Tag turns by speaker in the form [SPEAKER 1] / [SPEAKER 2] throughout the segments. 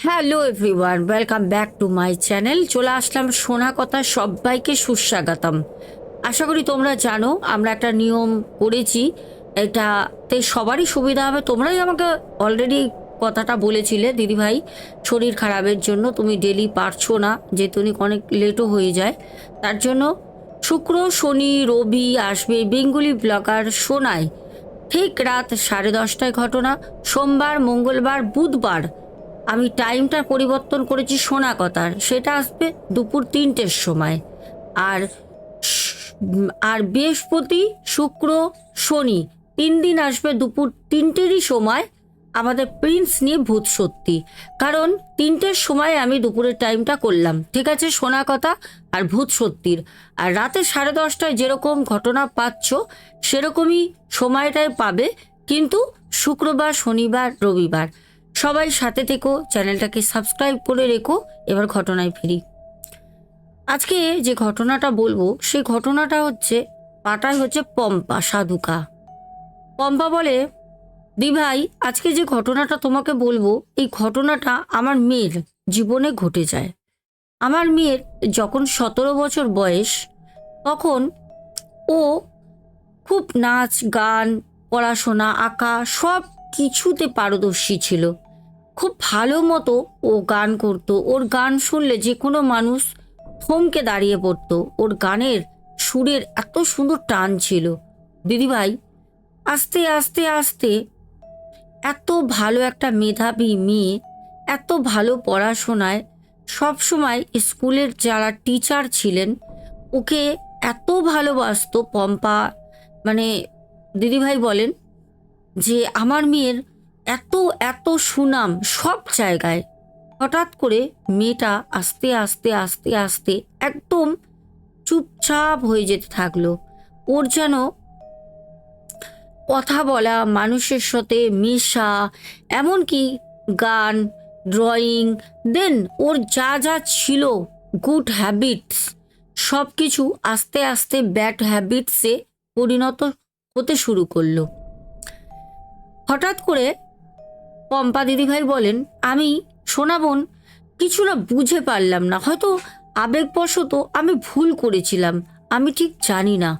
[SPEAKER 1] Hello everyone welcome back to my channel চলে আসলাম সোনা কথা সবাইকে সুস্বাগতম। আশা করি তোমরা জানো, আমরা একটা নিয়ম করেছি। এটাতে সবারই সুবিধা হবে। তোমরাই আমাকে অলরেডি কথাটা বলেছিলে, দিদিভাই, শরীর খারাপের জন্য তুমি ডেলি পারছ না যে তুমি অনেক লেটও হয়ে যায়। তার জন্য শুক্র, শনি, রবি আসবে বেঙ্গলি ব্লগার সোনায়। ঠিক রাত সাড়ে দশটায় ঘটনা। সোমবার, মঙ্গলবার, বুধবার আমি টাইমটা পরিবর্তন করেছি সোনা কথার। সেটা আসবে দুপুর তিনটের সময়। আর আর বৃহস্পতি, শুক্র, শনি তিন দিন আসবে দুপুর তিনটেরই সময় আমাদের প্রিন্স নিয়ে ভূত সত্যি। কারণ তিনটের সময় আমি দুপুরের টাইমটা করলাম, ঠিক আছে, সোনা কথা আর ভূত সত্যির। আর রাতে সাড়ে দশটায় যেরকম ঘটনা পাচ্ছ, সেরকমই সময়টায় পাবে কিন্তু শুক্রবার, শনিবার, রবিবার। সবাই সাথে থেকো, চ্যানেলটাকে সাবস্ক্রাইব করে রেখো, এবার ঘটনায় ফিরি। আজকে যে ঘটনাটা বলব, সেই ঘটনাটা হচ্ছে, পাটায় হচ্ছে পম্পা, সাধুকা। পম্পা বলে, দি ভাই, আজকে যে ঘটনাটা তোমাকে বলব, এই ঘটনাটা আমার মেয়ের জীবনে ঘটে যায়। আমার মেয়ের যখন সতেরো বছর বয়স, তখন ও খুব নাচ, গান, পড়াশোনা, আঁকা, সব কিছুতে পারদর্শী ছিল। খুব ভালো মতো ও গান করতো। ওর গান শুনলে যে কোনো মানুষ থমকে দাঁড়িয়ে পড়তো। ওর গানের সুরের এত সুন্দর টান ছিল। দিদিভাই, আস্তে আস্তে আস্তে এত ভালো একটা মেধাবী মেয়ে, এত ভালো পড়াশোনায় সবসময় স্কুলের যারা টিচার ছিলেন, ওকে এত ভালোবাসতো পম্পা মানে দিদিভাই বলেন যে আমার মেয়ের এত এত সুনাম সব জায়গায়। হঠাৎ করে মেয়েটা আস্তে আস্তে আস্তে আস্তে একদম চুপচাপ হয়ে যেতে থাকল। ওর যেন কথা বলা, মানুষের সাথে মেশা, এমনকি গান, ড্রয়িং, দেন ওর যা যা ছিল গুড হ্যাবিটস সব কিছু আস্তে আস্তে ব্যাড হ্যাবিটসে পরিণত হতে শুরু করল। হঠাৎ করে পম্পা দিদিভাই বলেন, আমি শোনাবন কিছু না বুঝে পারলাম না। হয়তো আবেগবশত আমি ভুল করেছিলাম, আমি ঠিক জানি না।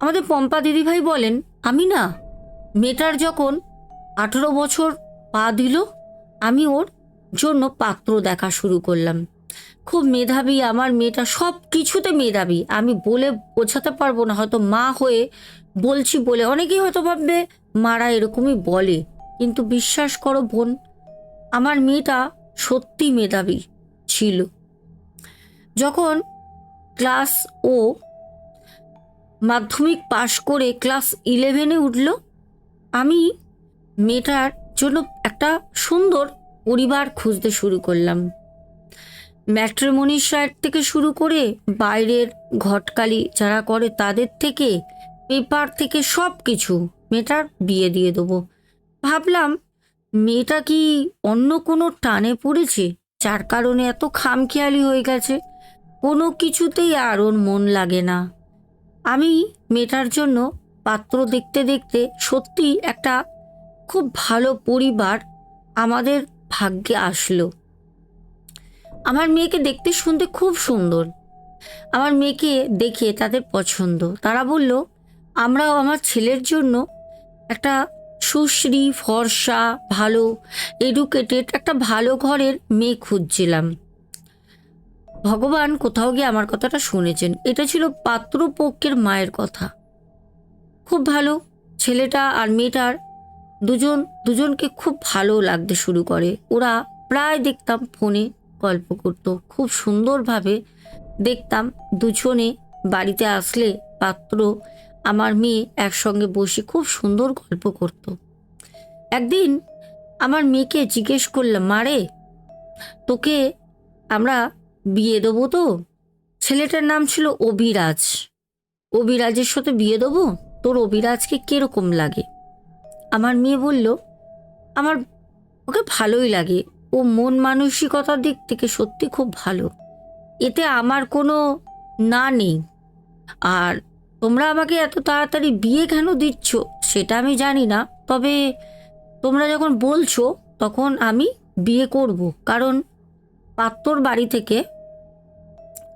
[SPEAKER 1] আমাদের পম্পা দিদিভাই বলেন, আমি না, মেয়েটার যখন আঠেরো বছর পা দিল, আমি ওর জন্য পাত্র দেখা শুরু করলাম। খুব মেধাবী, আমার মেয়েটা সব কিছুতে মেধাবী। আমি বলে বোঝাতে পারব না, হয়তো মা হয়ে বলছি বলে। অনেকেই হয়তো ভাববে মারা এরকমই বলে। কিন্তু বিশ্বাস করো বোন, আমার মেয়েটা সত্যি মেধাবী ছিল। যখন ক্লাস ও মাধ্যমিক পাশ করে ক্লাস ইলেভেনে উঠল, আমি মেয়েটার জন্য একটা সুন্দর পরিবার খুঁজতে শুরু করলাম। ম্যাট্রিমনির সাইড থেকে শুরু করে বাইরের ঘটকালি যারা করে তাদের থেকে, পেপার থেকে সব কিছু মেয়েটার বিয়ে দিয়ে দেবো। ভাবলাম, মেয়েটা কি অন্য কোনো টানে পড়েছে? যার কারণে এত খামখেয়ালি হয়ে গেছে। কোনো কিছুতেই আর ওর মন লাগে না। আমি মেয়েটার জন্য পাত্র দেখতে দেখতে সত্যি একটা খুব ভালো পরিবার আমাদের ভাগ্যে আসলো। আমার মেয়েকে দেখতে শুনতে খুব সুন্দর। আমার মেয়েকে দেখে তাদের পছন্দ। তারা বলল, আমরাও আমার ছেলের জন্য একটা সুশ্রী, ফর্সা, ভালো এডুকেটেড একটা ভালো ঘরের মেয়ে খুঁজছিলাম। ভগবান কোথাও গিয়ে আমার কথাটা শুনেছেন। এটা ছিল পাত্রপক্ষের মায়ের কথা। খুব ভালো, ছেলেটা আর মেয়েটার দুজন, দুজনকে খুব ভালো লাগতে শুরু করে। ওরা প্রায় দেখতাম ফোনে গল্প করত। খুব সুন্দরভাবে দেখতাম দুজনে বাড়িতে আসলে পাত্র আমার মেয়ে একসঙ্গে বসে খুব সুন্দর গল্প করত। একদিন আমার মেয়েকে জিজ্ঞেস করলাম মারে তোকে আমরা বিয়ে দেবো তো? ছেলেটার নাম ছিল অভিরাজ। অভিরাজের সাথে বিয়ে দেবো? তোর অভিরাজকে কীরকম লাগে? আমার মেয়ে বলল, আমার, ওকে ভালোই লাগে। ও মন মানসিকতার দিক থেকে সত্যি খুব ভালো। এতে আমার কোনো না নেই। আর তোমরা আমাকে এত তাড়াতাড়ি বিয়ে কেন দিচ্ছ সেটা আমি জানি না। তবে তোমরা যখন বলছো, তখন আমি বিয়ে করব। কারণ পাত্তর বাড়ি থেকে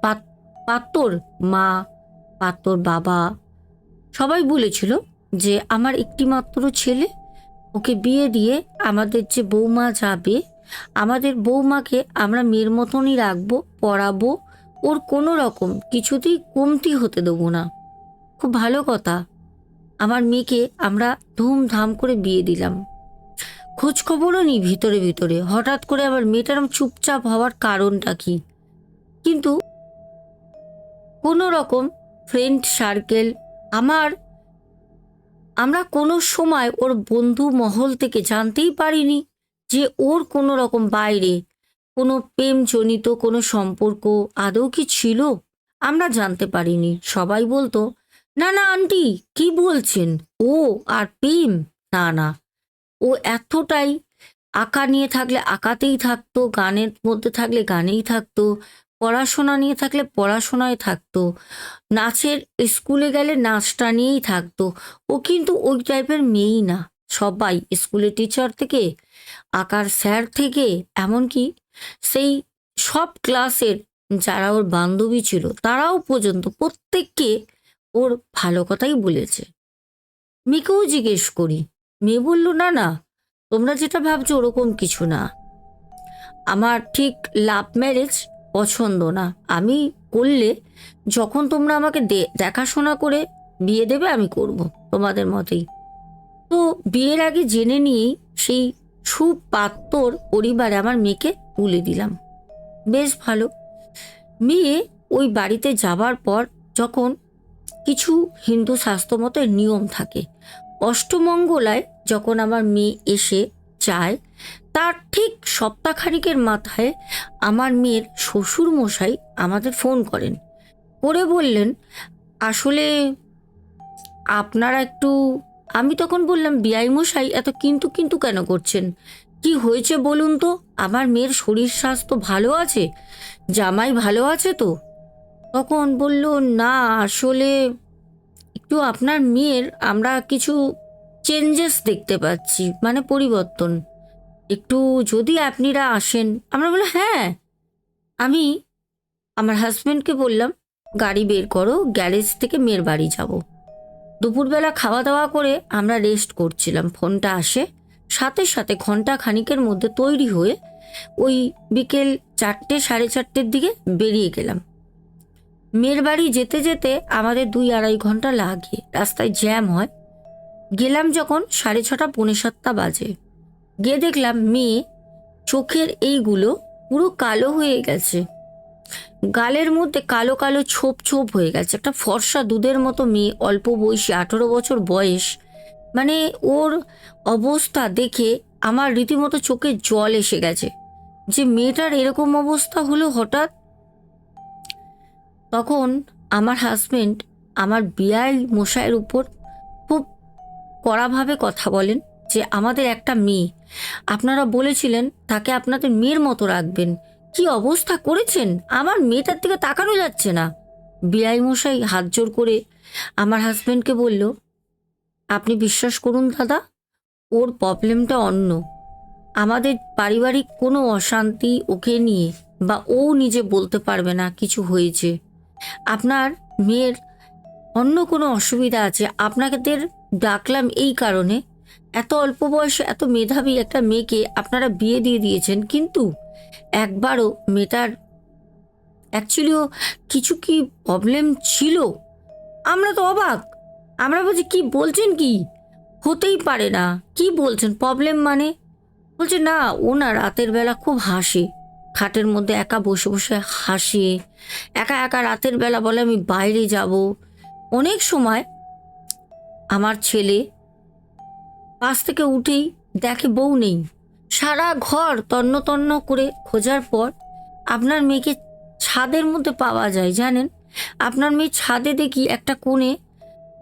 [SPEAKER 1] পাত- পাত্তর মা, পাত্তর বাবা সবাই বলেছিল যে আমার একটি মাত্র ছেলে, ওকে বিয়ে দিয়ে আমাদের যে বৌমা যাবে, আমাদের বৌমাকে আমরা মেয়ের মতনই রাখব, পড়াবো, ওর কোনো রকম কিছুতেই কমতি হতে দেবো না। খুব ভালো কথা। আমার মেয়েকে আমরা ধুমধাম করে বিয়ে দিলাম। খোঁজ খবরও নিই ভিতরে ভিতরে। হঠাৎ করে আমার মেয়েটার চুপচাপ হওয়ার কারণটা কি? কিন্তু কোনো রকম ফ্রেন্ড সার্কেল আমার, আমরা কোনো সময় ওর বন্ধু মহল থেকে জানতেই পারিনি যে ওর কোনো রকম বাইরে কোনো প্রেমজনিত কোনো সম্পর্ক আদৌ কি ছিল। আমরা জানতে পারিনি। সবাই বলতো না না, আন্টি, কি বলছেন? ও আর প্রেম? না না। ও এতটাই আঁকা নিয়ে থাকলে আঁকাতেই থাকতো, গানের মধ্যে থাকলে গানেই থাকতো, পড়াশোনা নিয়ে থাকলে পড়াশোনায় থাকতো, নাচের স্কুলে গেলে নাচটা নিয়েই থাকতো। ও কিন্তু ওই টাইপের মেয়েই না, সবাই স্কুলের টিচার থেকে, আঁকার স্যার থেকে, এমনকি সেই সব ক্লাসের যারা ওর বান্ধবী ছিল, তারাও পর্যন্ত প্রত্যেককে ওর ভালো কথাই বলেছে। মেয়েকেও জিজ্ঞেস করি, মেয়ে বলল, না না, তোমরা যেটা ভাবছ ওরকম কিছু না। আমার ঠিক লাভ ম্যারেজ পছন্দ না। আমি করলে যখন তোমরা আমাকে দেখাশোনা করে বিয়ে দেবে, আমি করব তোমাদের মতেই। তো বিয়ের আগে জেনে নিয়েই সেই সুপাত্তর পরিবারে আমার মেয়েকে তুলে দিলাম। বেশ ভালো। মেয়ে ওই বাড়িতে যাবার পর যখন কিছু হিন্দু মতে নিয়ম থাকে। অষ্টমঙ্গলায় যখন আমার মেয়ে এসে যায়, তার ঠিক সপ্তাহখানিকের মাথায় আমার মেয়ের শ্বশুর মশাই আমাদের ফোন করেন। করে বললেন, আসলে আপনারা একটু আমি তখন বললাম বিআই মশাই এত কিন্তু কিন্তু কেন করছেন? কি হয়েছে বলুন তো? আমার মেয়ের শরীর স্বাস্থ্য ভালো আছে? জামাই ভালো আছে তো? তখন বলল, না, আসলে একটু আপনার মেয়ের আমরা কিছু চেঞ্জেস দেখতে পাচ্ছি মানে পরিবর্তন। একটু যদি আপনিরা আসেন। আমরা বললাম হ্যাঁ। আমি আমার হাজব্যান্ডকে বললাম, গাড়ি বের করো গ্যারেজ থেকে মেয়ের বাড়ি যাব। দুপুরবেলা খাওয়া দাওয়া করে আমরা রেস্ট করছিলাম, ফোনটা আসে। সাথে সাথে ঘণ্টা খানিকের মধ্যে তৈরি হয়ে ওই বিকেল চারটে, সাড়ে চারটের দিকে বেরিয়ে গেলাম। মেয়ের বাড়ি যেতে যেতে আমাদের দুই আড়াই ঘণ্টা লাগে। রাস্তায় জ্যাম হয়। গেলাম যখন সাড়ে ছটা, পৌনে সাতটা বাজে। গিয়ে দেখলাম মেয়ে চোখের এইগুলো পুরো কালো হয়ে গেছে। গালের মধ্যে কালো কালো ছোপ ছোপ হয়ে গেছে। একটা ফর্সা দুধের মতো মেয়ে, অল্প বয়সী, আঠেরো বছর বয়স। মানে ওর অবস্থা দেখে আমার রীতিমতো চোখে জল এসে গেছে। যে মেয়েটার এরকম অবস্থা হলো হঠাৎ তখন আমার হাজবেন্ড আমার বিয়াই মশাইয়ের উপর খুব কড়াভাবে কথা বলেন যে, আমাদের একটা মেয়ে। আপনারা বলেছিলেন, তাকে আপনাদের মেয়ের মতো রাখবেন। কি অবস্থা করেছেন? আমার মেয়েটার দিকে তাকানো যাচ্ছে না। বিআই মশাই হাত জোর করে আমার হাজব্যান্ডকে বলল, আপনি বিশ্বাস করুন দাদা, ওর প্রবলেমটা অন্য। আমাদের পারিবারিক কোনো অশান্তি ওকে নিয়ে বা ও নিজে বলতে পারবে না, কিছু হয়েছে। আপনার মেয়ের অন্য কোনো অসুবিধা আছে? আপনাদের ডাকলাম এই কারণে। এত অল্প বয়সে এত মেধাবী একটা মেয়েকে আপনারা বিয়ে দিয়ে দিয়েছেন, কিন্তু একবারও মেয়েটার অ্যাকচুয়ালিও কিছু কি প্রবলেম ছিল? আমরা তো অবাক। আমরা বলছি, কি বলছেন কি? হতেই পারে না। কি বলছেন? প্রবলেম মানে? বলছে, না ও না রাতের বেলা খুব হাসে। খাটের মধ্যে একা বসে বসে হাসে। একা একা রাতের বেলা বলে, আমি বাইরে যাব। অনেক সময় আমার ছেলে পাশ থেকে উঠেই দেখে বউ নেই। সারা ঘর তন্ন তন্ন করে খোঁজার পর আপনার মেয়েকে ছাদের মধ্যে পাওয়া যায়, জানেন? আপনার মেয়ে ছাদে দেখি একটা কোণে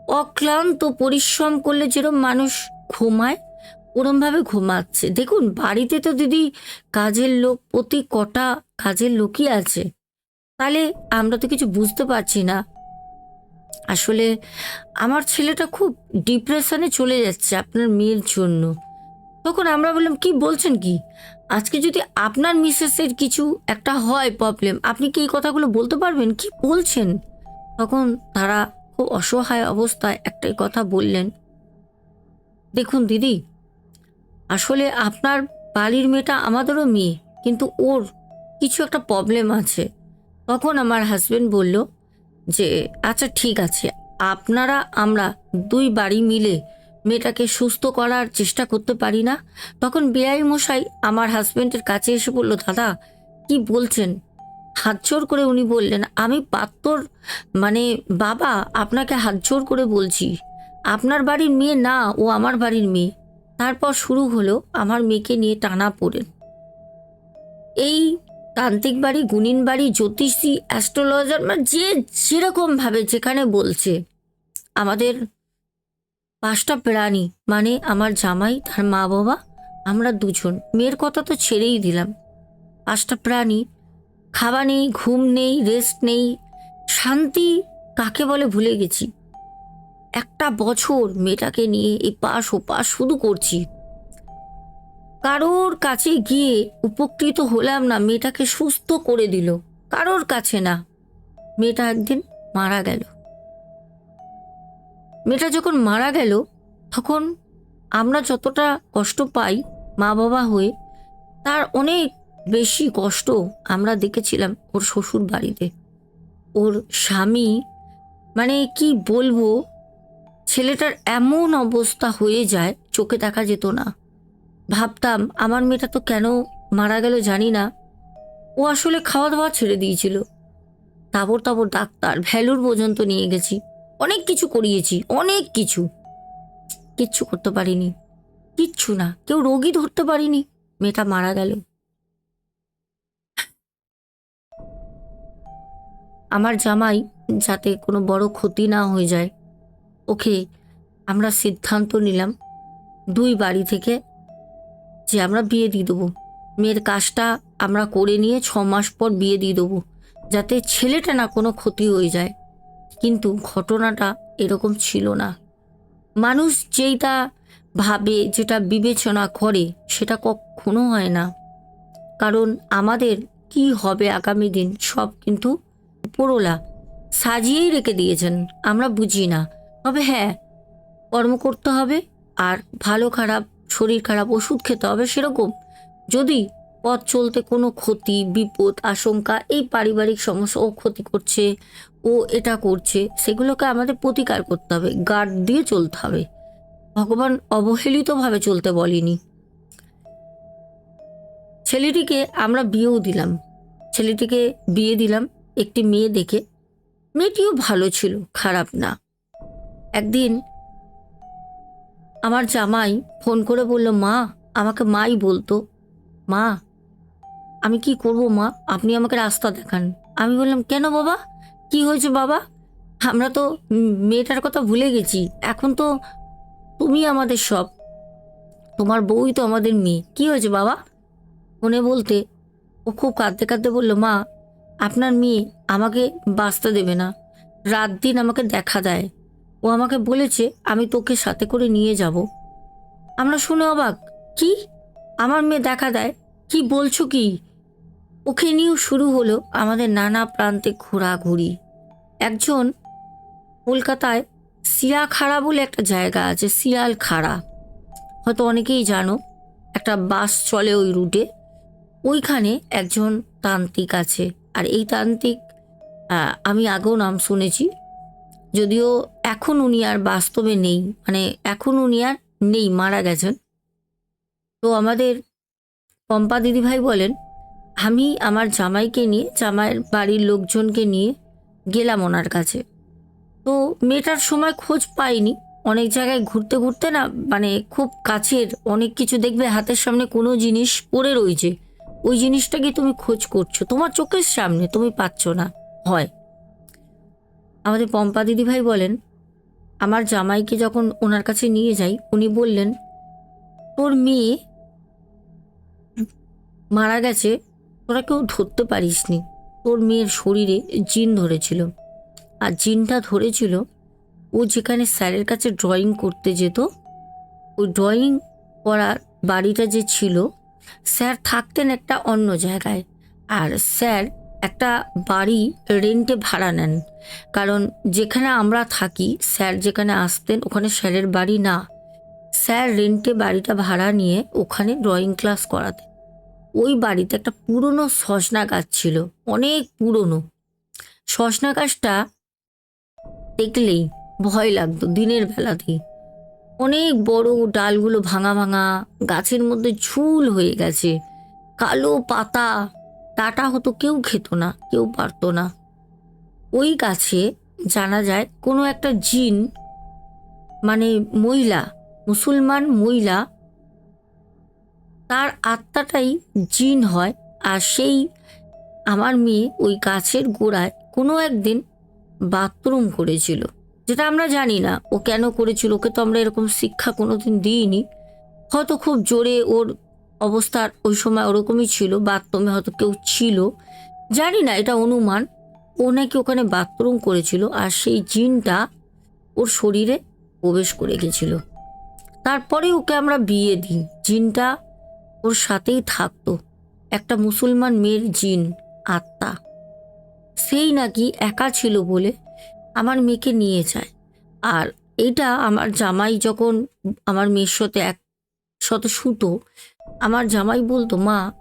[SPEAKER 1] অক্লান্ত পরিশ্রম করলে যেরকম মানুষ ঘুমায় ওরমভাবে ঘুমাচ্ছে। দেখুন, বাড়িতে তো দিদি কাজের লোক, প্রতি কটা কাজের লোকই আছে, তাহলে আমরা তো কিছু বুঝতে পারছি না। আসলে আমার ছেলেটা খুব ডিপ্রেশনে চলে যাচ্ছে আপনার মেয়ের জন্য। তখন আমরা বললাম, কি বলছেন কি? আজকে যদি আপনার মিসেসের কিছু একটা হয় প্রবলেম আপনি কি এই কথাগুলো বলতে পারবেন? কি বলছেন? তখন তারা খুব অসহায় অবস্থায় একটাই কথা বললেন, দেখুন দিদি আসলে আপনার বাড়ির মেয়েটা আমাদেরও মেয়ে, কিন্তু ওর কিছু একটা প্রবলেম আছে। তখন আমার হাজবেন্ড বলল যে আচ্ছা ঠিক আছে। আপনারা, আমরা দুই বাড়ি মিলে মেয়েটাকে সুস্থ করার চেষ্টা করতে পারি না। তখন বেআই মশাই আমার হাজবেন্ডের কাছে এসে বলল, দাদা, কি বলছেন? হাত জোর করে উনি বললেন, আমি পাত্তর মানে বাবা, আপনাকে হাত জোর করে বলছি। আপনার বাড়ির মেয়ে না, ও আমার বাড়ির মেয়ে। তারপর শুরু হলো আমার মেয়েকে নিয়ে টানা পড়েন এই তান্ত্রিক বাড়ি, গুণিন বাড়ি, জ্যোতিষী, অ্যাস্ট্রোলজার মানে যে যেরকমভাবে যেখানে বলছে, আমাদের পাঁচটা প্রাণী মানে আমার জামাই, তার মা বাবা, আমরা দুজন। মেয়ের কথা তো ছেড়েই দিলাম। পাঁচটা প্রাণী, খাওয়া নেই, ঘুম নেই রেস্ট নেই, শান্তি কাকে বলে ভুলে গেছি। একটা বছর মেয়েটাকে নিয়ে এই পাশ ও পাশ শুধু করছি। কারোর কাছে গিয়ে উপকৃত হলাম না, মেয়েটাকে সুস্থ করে দিল। কারোর কাছে না। মেয়েটা একদিন মারা গেল। মেয়েটা যখন মারা গেল, তখন আমরা যতটা কষ্ট পাই মা বাবা হয়ে, তার অনেক বেশি কষ্ট আমরা দেখেছিলাম ওর শ্বশুর বাড়িতে ওর স্বামী মানে কি বলব ছেলেটার এমন অবস্থা হয়ে যায়, চোখে দেখা যেত না। ভাবতাম, আমার মেয়েটা তো কেন মারা গেল জানি না। ও আসলে খাওয়া দাওয়া ছেড়ে দিয়েছিল। তাবর তাবর ডাক্তার, ভ্যালুর পর্যন্ত নিয়ে গেছি। অনেক কিছু করিয়েছি, অনেক কিছু। কিচ্ছু করতে পারিনি। কিচ্ছু না, কেউ রোগী ধরতে পারিনি, মেয়েটা মারা গেল। আমার জামাই যাতে কোনো বড় ক্ষতি না হয়ে যায় ওকে আমরা সিদ্ধান্ত নিলাম দুই বাড়ি থেকে যে আমরা বিয়ে দিয়ে দেবো। মেয়ের কাজটা আমরা করে নিয়ে ছ মাস পর বিয়ে দিয়ে দেবো যাতে ছেলেটা না কোনো ক্ষতি হয়ে যায়। কিন্তু ঘটনাটা এরকম ছিল না। মানুষ যেইটা ভাবে, যেটা বিবেচনা করে, সেটা কখনো হয় না। কারণ আমাদের কি হবে আগামী দিন সব কিন্তু উপরওয়ালা সাজিয়েই রেখে দিয়েছেন, আমরা বুঝি না। তবে হ্যাঁ কর্ম করতে হবে আর ভালো খারাপ, শরীর খারাপ, ওষুধ খেতে হবে সেরকম। যদি পথ চলতে কোনো ক্ষতি, বিপদ, আশঙ্কা এই পারিবারিক সমস্যা ও ক্ষতি করছে, ও এটা করছে, সেগুলোকে আমাদের প্রতিকার করতে হবে, গার্ড দিয়ে চলতে হবে। ভগবান অবহেলিতভাবে চলতে বলেনি। ছেলেটিকে আমরা বিয়েও দিলাম। ছেলেটিকে বিয়ে দিলাম একটি মেয়ে দেখে। মেয়েটিও ভালো ছিল, খারাপ না। একদিন আমার জামাই ফোন করে বলল, মা, আমাকে মাই বলতো। মা, আমি কি করব, মা? আপনি আমাকে রাস্তা দেখান। আমি বললাম, কেন বাবা? কি হয়েছে বাবা? আমরা তো মেয়েটার কথা ভুলে গেছি। এখন তো তুমি আমাদের সব। তোমার বউই তো আমাদের মেয়ে। কি হয়েছে বাবা? মনে বলতে ও খুব কাঁদতে কাঁদতে বলল, মা, আপনার মেয়ে আমাকে বাঁচতে দেবে না। রাত দিন আমাকে দেখা দেয়। ও আমাকে বলেছে আমি তোকে সাথে করে নিয়ে যাব। আমরা শুনে অবাক। কি? আমার মেয়ে দেখা দেয়? কি বলছো কি? ওকে নিয়েও শুরু হলো আমাদের নানা প্রান্তে ঘোরাঘুরি। একজন কলকাতায় সিয়াখাড়া বলে একটা জায়গা আছে শিয়াল খাড়া হয়তো অনেকেই জানো, একটা বাস চলে ওই রুটে। ওইখানে একজন তান্ত্রিক আছে। আর এই তান্ত্রিক আমি আগেও নাম শুনেছি। যদিও এখন উনি আর বাস্তবে নেই মানে এখন উনি আর নেই, মারা গেছেন। তো আমাদের পম্পা দিদিভাই বলেন, আমি আমার জামাইকে নিয়ে, জামাইয়ের বাড়ির লোকজনকে নিয়ে গেলাম ওনার কাছে। তো মেয়েটার সময় খোঁজ পাইনি, অনেক জায়গায় ঘুরতে ঘুরতে না মানে খুব কাছের, অনেক কিছু দেখবে, হাতের সামনে কোনো জিনিস পড়ে রয়েছে। ওই জিনিসটাকে তুমি খোঁজ করছ? তোমার চোখের সামনে, তুমি পাচ্ছ না। হয়। আমাদের পম্পা দিদিভাই বলেন আমার জামাইকে যখন ওনার কাছে নিয়ে যাই, উনি বললেন, তোর মেয়ে মারা গেছে, তোরা কেউ ধরতে পারিসনি। তোর মেয়ের শরীরে জিন ধরেছিল। আর জিনটা ধরেছিল, ও যেখানে স্যারের কাছে ড্রয়িং করতে যেত ওই ড্রয়িং করার বাড়িটা যে ছিল, স্যার থাকতেন একটা অন্য জায়গায়। আর স্যার একটা বাড়ি রেন্টে ভাড়া নেন। কারণ যেখানে আমরা থাকি, স্যার যেখানে আসতেন, ওখানে স্যারের বাড়ি না। স্যার রেন্টে বাড়িটা ভাড়া নিয়ে ওখানে ড্রয়িং ক্লাস করাতেন। ওই বাড়িতে একটা পুরনো সজনা গাছ ছিল, অনেক পুরনো। সজনা গাছটা দেখলেই ভয় লাগতো দিনের বেলাতেই। অনেক বড় ডালগুলো ভাঙা ভাঙা, গাছের মধ্যে ঝুল হয়ে গেছে, কালো পাতা টাটা হতো কেউ খেত না, কেউ পারতো না। ওই গাছে জানা যায় কোনো একটা জিন মানে মহিলা, মুসলমান মহিলা, তার আত্মাটাই জিন হয় আর সেই আমার মেয়ে ওই গাছের গোড়ায় কোনো একদিন বাথরুম করেছিল, যেটা আমরা জানি না। ও কেন করেছিল? ওকে তো আমরা এরকম শিক্ষা কোনোদিন দিইনি। হয়তো খুব জোরে ওর অবস্থার ওই সময় ওরকমই ছিল, বাথরুমে হয়তো কেউ ছিল। জানি না, এটা অনুমান। ও নাকি ওখানে বাথরুম করেছিল আর সেই জিনটা ওর শরীরে প্রবেশ করে গেছিল। তারপরে ওকে আমরা বিয়ে দিই। জিনটা ওর সাথেই থাকতো। একটা মুসলমান মেয়ের জিন, আত্মা। সেই নাকি একা ছিল বলে আমার মেয়েকে নিয়ে যায়। আর এটা আমার জামাই যখন আমার মেয়ের সাথে এক শত শুতো আমার জামাই বলতো, মা,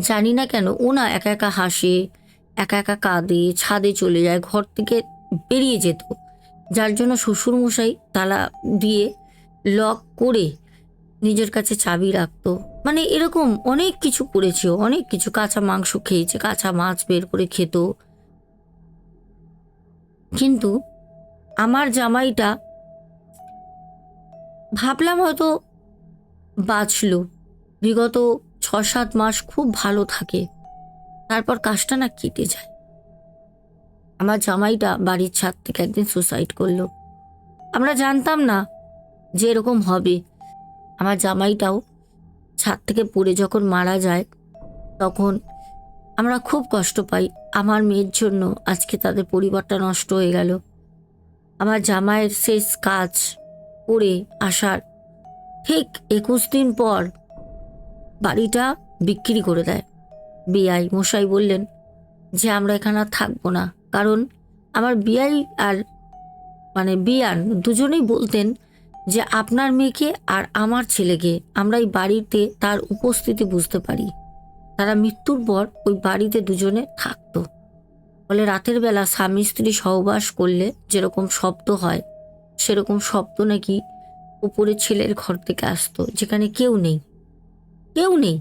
[SPEAKER 1] জানি না কেন ও না একা একা হাসে, একা একা কাঁদে, ছাদে চলে যায়, ঘর থেকে বেরিয়ে যেত। যার জন্য শ্বশুরমশাই তালা দিয়ে লক করে নিজের কাছে চাবি রাখতো। মানে এরকম অনেক কিছু করেছে, অনেক কিছু। কাঁচা মাংস খেয়েছে, কাঁচা মাছ বের করে খেত। কিন্তু আমার জামাইটা ভাবলাম হয়তো বাঁচলো। বিগত ছ সাত মাস খুব ভালো থাকে। তারপর কাজটা না কেটে যায়। আমার জামাইটা বাড়ির ছাদ থেকে একদিন সুসাইড করল। আমরা জানতাম না যে এরকম হবে। আমার জামাইটাও ছাদ থেকে পড়ে যখন মারা যায়, তখন আমরা খুব কষ্ট পাই। আমার মেয়ের জন্য আজকে তাদের পরিবারটা নষ্ট হয়ে গেল। আমার জামাইয়ের শেষ কাজ করে আসার ঠিক একুশ দিন পর বাড়িটা বিক্রি করে দেয়। বিআই মশাই বললেন যে আমরা এখানে আর থাকব না। কারণ আমার বিআই আর মানে বিয়ান দুজনেই বলতেন যে আপনার মেয়েকে আর আমার ছেলেকে আমরা এই বাড়িতে তার উপস্থিতি বুঝতে পারি। তারা মৃত্যুর পর ওই বাড়িতে দুজনে থাকতো। ফলে রাতের বেলা স্বামী স্ত্রী সহবাস করলে যেরকম শব্দ হয়, সেরকম শব্দ নাকি উপরে ছেলের ঘর থেকে আসতো, যেখানে কেউ নেই। কেউ নেই।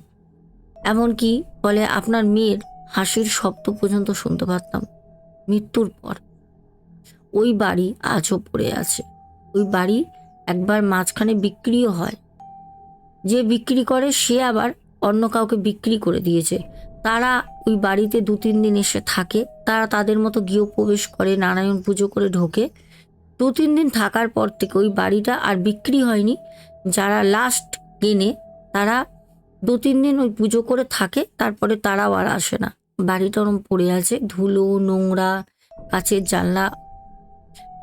[SPEAKER 1] এমনকি বলে আপনার মেয়ের হাসির শব্দ পর্যন্ত শুনতে পারতাম মৃত্যুর পর। ওই বাড়ি আজও পড়ে আছে। ওই বাড়ি একবার মাঝখানে বিক্রিও হয়। যে বিক্রি করে, সে আবার অন্য কাউকে বিক্রি করে দিয়েছে। তারা ওই বাড়িতে দু তিন দিন এসে থাকে। তারা তাদের মতো গৃহপ্রবেশ করে, নারায়ণ পুজো করে ঢোকে। দু তিন দিন থাকার পর থেকে ওই বাড়িটা আর বিক্রি হয়নি। যারা লাস্ট কেনে তারা দু তিন দিন ওই পুজো করে থাকে, তারপরে তারাও আর আসে না। বাড়িটা ওরম পড়ে আছে, ধুলো, নোংরা, কাচের জানলা,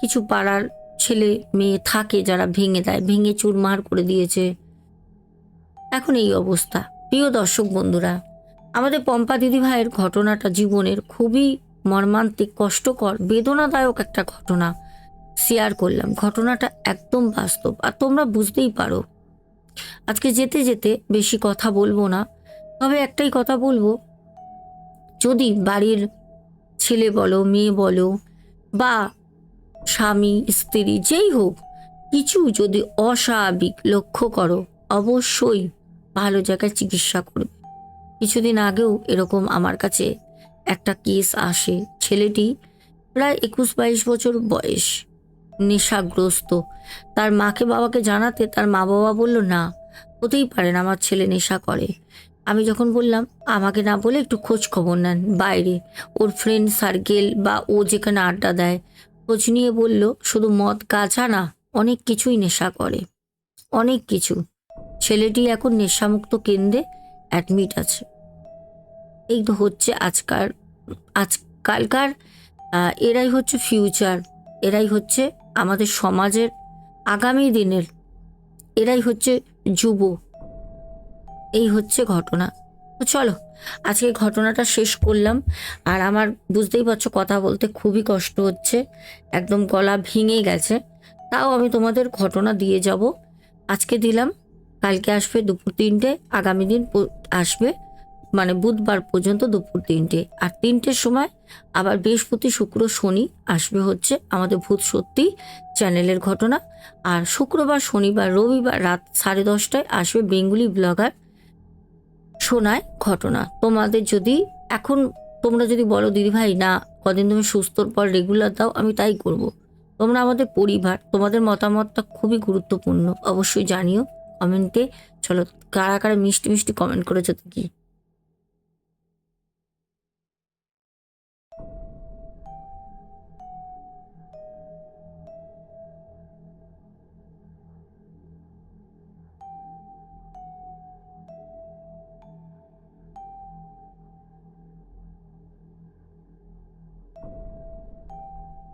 [SPEAKER 1] কিছু পাড়ার ছেলে মেয়ে থাকে যারা ভেঙে দেয়, ভেঙে চুরমার করে দিয়েছে। এখন এই অবস্থা। প্রিয় দর্শক বন্ধুরা, আমাদের পম্পা দিদি ভাইয়ের ঘটনাটা জীবনের খুবই মর্মান্তিক, কষ্টকর, বেদনাদায়ক একটা ঘটনা। শেয়ার করলাম। ঘটনাটা একদম বাস্তব, আর তোমরা বুঝতেই পারো। আজকে যেতে যেতে বেশি কথা বলব না, তবে একটাই কথা বলব, যদি বাড়ির ছেলে বলো, মেয়ে বলো, বা স্বামী, স্ত্রী, যেই হোক, কিছু যদি অস্বাভাবিক লক্ষ্য করো, অবশ্যই ভালো জায়গায় চিকিৎসা করবে। কিছুদিন আগেও এরকম আমার কাছে একটা কেস আসে, ছেলেটি প্রায় একুশ বাইশ বছর বয়স। নেশাগ্রস্ত। তার মাকে বাবাকে জানাতে তার মা বাবা বলল, না, হতেই পারে না, আমার ছেলে নেশা করে। আমি যখন বললাম, আমাকে না বলে একটু খোঁজ খবর নেন বাইরে। ওর ফ্রেন্ড সার্কেল বা ও যেখানে আড্ডা দেয়, খোঁজ নিয়ে বলল, শুধু মদ গাছা না, অনেক কিছুই নেশা করে। অনেক কিছু। ছেলেটি এখন নেশামুক্ত কেন্দ্রে অ্যাডমিট আছে। এই তো হচ্ছে আজকার, আজকালকার এরাই হচ্ছে ফিউচার এরাই হচ্ছে আমাদের সমাজের আগামী দিনের, এরাই হচ্ছে যুব। এই হচ্ছে ঘটনা। তো চলো, আজকে ঘটনাটা শেষ করলাম। আর আমার বুঝতেই পারছ কথা বলতে খুবই কষ্ট হচ্ছে। একদম গলা ভেঙে গেছে। তাও আমি তোমাদের ঘটনা দিয়ে যাব। আজকে দিলাম, কালকে আসবে দুপুর তিনটে, আগামী দিন আসবে। মানে বুধবার পর্যন্ত দুপুর তিনটে। আর তিনটের সময় আবার বৃহস্পতি, শুক্র, শনি আসবে হচ্ছে আমাদের ভূত সত্যি চ্যানেলের ঘটনা। আর শুক্রবার, শনিবার, রবিবার রাত সাড়ে দশটায় আসবে বেঙ্গুলি ব্লগার শোনায় ঘটনা। তোমাদের যদি এখন তোমরা যদি বলো, দিদিভাই, না, কদিন তুমি সুস্থর পর রেগুলার দাও, আমি তাই করব। তোমরা আমাদের পরিবার, তোমাদের মতামতটা খুবই গুরুত্বপূর্ণ। অবশ্যই জানিও কমেন্টে। চলো, কারা কারা মিষ্টি মিষ্টি কমেন্ট করেছ কি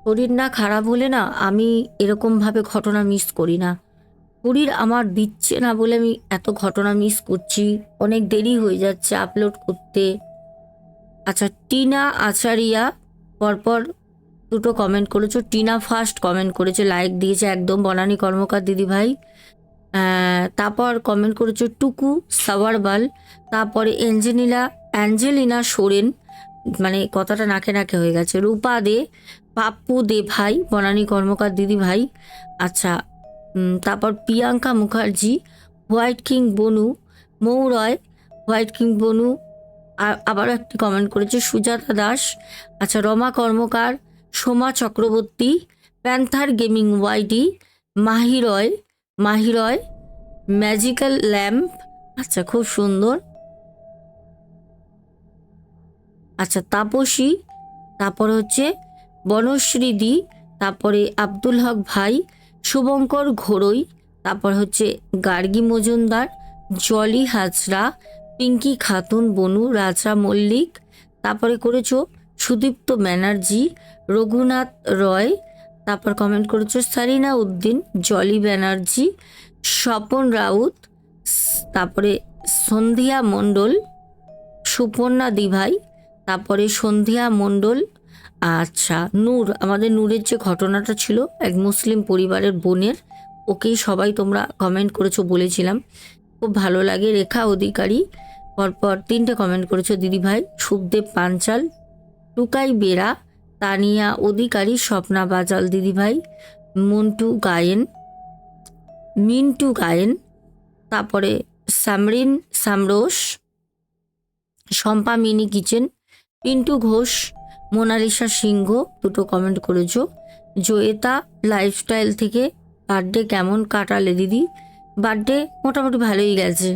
[SPEAKER 1] শরীর না খারাপ হলে না আমি এরকমভাবে ঘটনা মিস করি না। শরীর আমার দিচ্ছে না বলে আমি এত ঘটনা মিস করছি। অনেক দেরি হয়ে যাচ্ছে আপলোড করতে। আচ্ছা টিনা আচারিয়া, পরপর দুটো কমেন্ট করেছ। টিনা ফার্স্ট কমেন্ট করেছে লাইক দিয়েছে, একদম বনানী কর্মকার দিদিভাই। তারপর কমেন্ট করেছ টুকু, সাওয়ারবাল, তারপরে এঞ্জেলিনা অ্যাঞ্জেলিনা সোরেন মানে কথাটা নাকে নাকে হয়ে গেছে। রূপা দে পাপ্পু দে ভাই, বনানী কর্মকার দিদি ভাই। আচ্ছা তারপর Priyanka Mukherjee, white king Banu Mouroy white king Banu. আর আবারও একটি কমেন্ট করেছে সুজাতা দাস। আচ্ছা Rama Karmakar, Soma Chakraborty, panther gaming YD Mahiroy Mahiroy magical lamp. আচ্ছা খুব সুন্দর। আচ্ছা তাপসী, তারপর হচ্ছে বনশ্রীদি, তারপরে আব্দুল হক ভাই, শুভঙ্কর ঘোড়ই, তারপর হচ্ছে গার্গী মজুমদার, জলি হাজরা, পিঙ্কি খাতুন, বনু রাজা মল্লিক, তারপরে করেছ সুদীপ্ত ব্যানার্জি, রঘুনাথ রয়, তারপর কমেন্ট করেছ সারিনা উদ্দিন, জলি ব্যানার্জি, স্বপন রাউত, তারপরে সন্ধিয়া মণ্ডল, সুপর্ণা দিভাই তারপরে সন্ধিয়া, মণ্ডল আচ্ছা নূর, আমাদের নূরের যে ঘটনাটা ছিল, এক মুসলিম পরিবারের বোনের, ওকেই সবাই তোমরা কমেন্ট করেছ বলেছিলাম। খুব ভালো লাগে। রেখা অধিকারী, পরপর তিনটে কমেন্ট করেছ। দিদিভাই সুখদেব পাঞ্চাল, টুকাই বেরা, তানিয়া অধিকারী, স্বপ্না বাজাল দিদিভাই, মন্টু গায়েন, মিন্টু গায়েন, তারপরে সামরিন সামরোস শম্পা মিনি কিচেন পিন্টু ঘোষ, মোনালিসা সিংহ দুটো কমেন্ট করেছ। জয়েতা লাইফস্টাইল থেকে বার্থডে কেমন কাটালে দিদি? বার্থডে মোটামুটি ভালোই গেছে।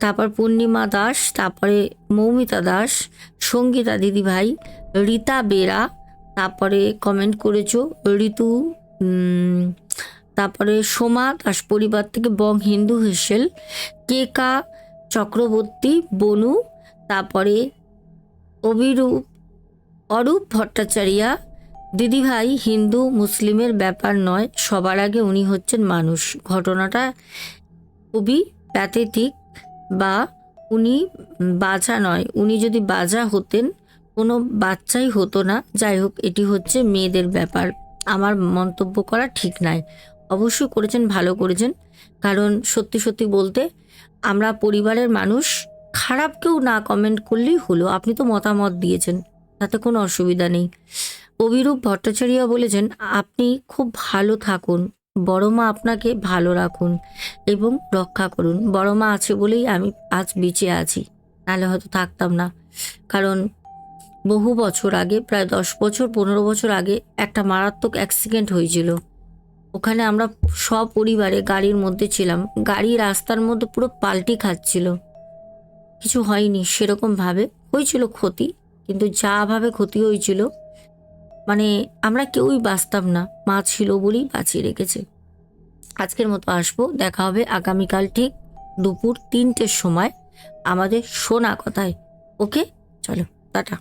[SPEAKER 1] তারপর পূর্ণিমা দাস, তারপরে মৌমিতা দাস, সঙ্গীতা দিদি ভাই, রীতা বেরা, তারপরে কমেন্ট করেছ ঋতু তারপরে সোমা দাস পরিবার থেকে বং হিন্দু হেসেল, কেকা চক্রবর্তী, বনু, তারপরে অবিরূপ অরূপ ভট্টাচার্যা, দিদিভাই হিন্দু মুসলিমের ব্যাপার নয়, সবার আগে উনি হচ্ছেন মানুষ। ঘটনাটা খুবই প্যাথেটিক বা উনি বাজা নয়, উনি যদি বাজা হতেন, কোনো বাচ্চাই হতো না। যাই হোক, এটি হচ্ছে মেয়েদের ব্যাপার। আমার মন্তব্য করা ঠিক নাই। অবশ্যই করেছেন, ভালো করেছেন। কারণ সত্যি সত্যি বলতে, আমরা পরিবারের মানুষ খারাপ কেউ না কমেন্ট করলেই হলো। আপনি তো মতামত দিয়েছেন, তাতে কোনো অসুবিধা নেই। অভিরূপ ভট্টাচার্য বলেছেন, আপনি খুব ভালো থাকুন, বড় মা আপনাকে ভালো রাখুন এবং রক্ষা করুন। বড় মা আছে বলেই আমি আজ বেঁচে আছি, নাহলে হয়তো থাকতাম না। কারণ বহু বছর আগে, প্রায় দশ বছর, পনেরো বছর আগে একটা মারাত্মক অ্যাক্সিডেন্ট হয়েছিল। ওখানে আমরা সপরিবারে গাড়ির মধ্যে ছিলাম। গাড়ি রাস্তার মধ্যে পুরো পাল্টি খাচ্ছিল। কিছু হয়নি সেরকমভাবে হয়েছিল ক্ষতি, কিন্তু যাভাবে ক্ষতি হয়েছিল মানে আমরা কেউই বাঁচতাম না। মা ছিল বলেই বাঁচিয়ে রেখেছে। আজকের মতো আসব, দেখা হবে আগামীকাল ঠিক দুপুর তিনটের সময় আমাদের শোনা কথায়। ওকে? চলো, টাটা।